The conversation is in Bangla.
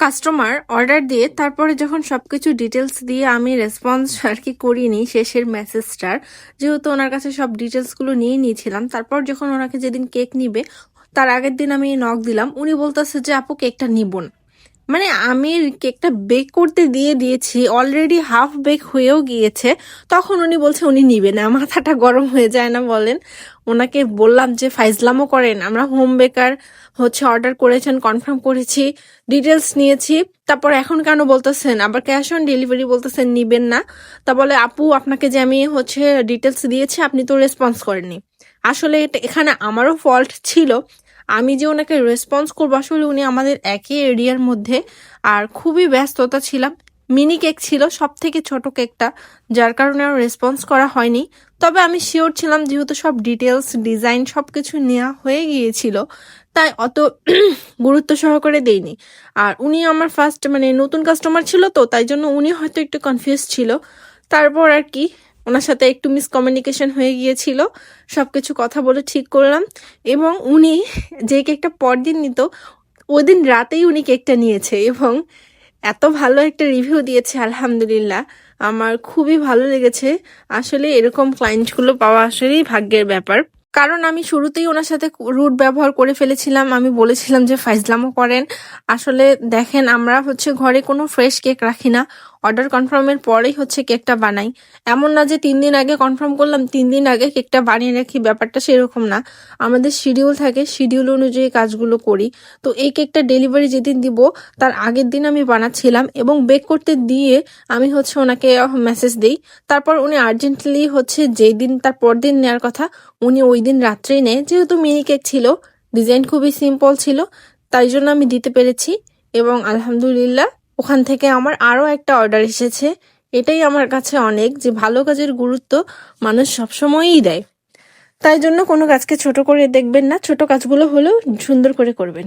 কাস্টমার অর্ডার দিয়ে তারপরে যখন সব কিছু ডিটেলস দিয়ে আমি রেসপন্স আর কি করিনি শেষের মেসেজটার যেহেতু ওনার কাছে সব ডিটেলসগুলো নিয়ে নিয়েছিলাম, তারপর যখন ওনাকে যেদিন কেক নিবে, তার আগের দিন আমি নক দিলাম, উনি বলতেছে যে, আপু কেকটা নিব না মানে আমি কেকটা বেক করতে দিয়ে দিয়েছি অলরেডি হাফ বেক হয়েও গিয়েছে। তখন উনি বলছে, উনি নিবে না, মাথাটা গরম হয়ে যায় না, বলেন। ওনাকে বললাম যে, ফাইজলামও করেন, আমরা হোম বেকার হচ্ছে অর্ডার করেছেন কনফার্ম করেছি ডিটেলস নিয়েছি, তারপর এখন কেন বলতেছেন? আবার ক্যাশ অন ডেলিভারি বলতেছেন, নিবেন না। তা বলে, আপু, আপনাকে যে আমি হচ্ছে ডিটেলস দিয়েছি, আপনি তো রেসপন্স করেননি। আসলে এটা এখানে আমারও ফল্ট ছিল আমি যে ওনাকে রেসপন্স করব, আসলে উনি আমাদের একই এরিয়ার মধ্যে আর খুবই ব্যস্ততা ছিলাম। মিনি কেক ছিল সব থেকে ছোট কেকটা যার কারণে আর রেসপন্স করা হয়নি। তবে আমি শিওর ছিলাম, যেহেতু সব ডিটেলস ডিজাইন সব কিছু নেওয়া হয়ে গিয়েছিল, তাই অত গুরুত্ব সহকারে দেইনি। আর উনি আমার ফার্স্ট মানে নতুন কাস্টমার ছিল তো, তাই জন্য উনি হয়তো একটু কনফিউজ ছিল। তারপর আর কি ওনার সাথে একটু মিসকমিউনিকেশন হয়ে গিয়েছিল সব কিছু কথা বলে ঠিক করলাম এবং উনি যে কেকটা পরদিন নিত ওই দিন রাতেই উনি কেকটা নিয়েছে এবং এত ভালো একটা রিভিউ দিয়েছে, আলহামদুলিল্লাহ। আমার খুবই ভালো লেগেছে। আসলে এরকম ক্লায়েন্টগুলো পাওয়া আসলেই ভাগ্যের ব্যাপার। কারণ আমি শুরুতেই ওনার সাথে রুট ব্যবহার করে ফেলেছিলাম। আমি বলেছিলাম যে ফাইজলামও করেন। আসলে দেখেন, আমরা হচ্ছে ঘরে কোনো ফ্রেশ কেক রাখি না। অর্ডার কনফার্মের পরেই হচ্ছে কেকটা বানাই। এমন না যে তিন দিন আগে কনফার্ম করলাম, তিন দিন আগে কেকটা বানিয়ে রাখি, ব্যাপারটা সেরকম না। আমাদের শিডিউল থাকে শিডিউল অনুযায়ী কাজগুলো করি। তো এই কেকটা ডেলিভারি যেদিন দিব, তার আগের দিন আমি বানাচ্ছিলাম এবং বেক করতে দিয়ে আমি হচ্ছে ওনাকে মেসেজ দিই। তারপর উনি আর্জেন্টলি হচ্ছে যেই দিন, তার পর দিন নেওয়ার কথা, উনি ওই দিন রাত্রেই নেয়। যেহেতু মিনি কেক ছিল ডিজাইন খুবই সিম্পল ছিল, তাই জন্য আমি দিতে পেরেছি এবং আলহামদুলিল্লাহ ওখান থেকে আমার আরও একটা অর্ডার এসেছে। এটাই আমার কাছে অনেক যে ভালো কাজের গুরুত্ব মানুষ সবসময়ই দেয়। তাই জন্য কোনো কাজকে ছোট করে দেখবেন না, ছোট কাজগুলো হলেও সুন্দর করে করবেন।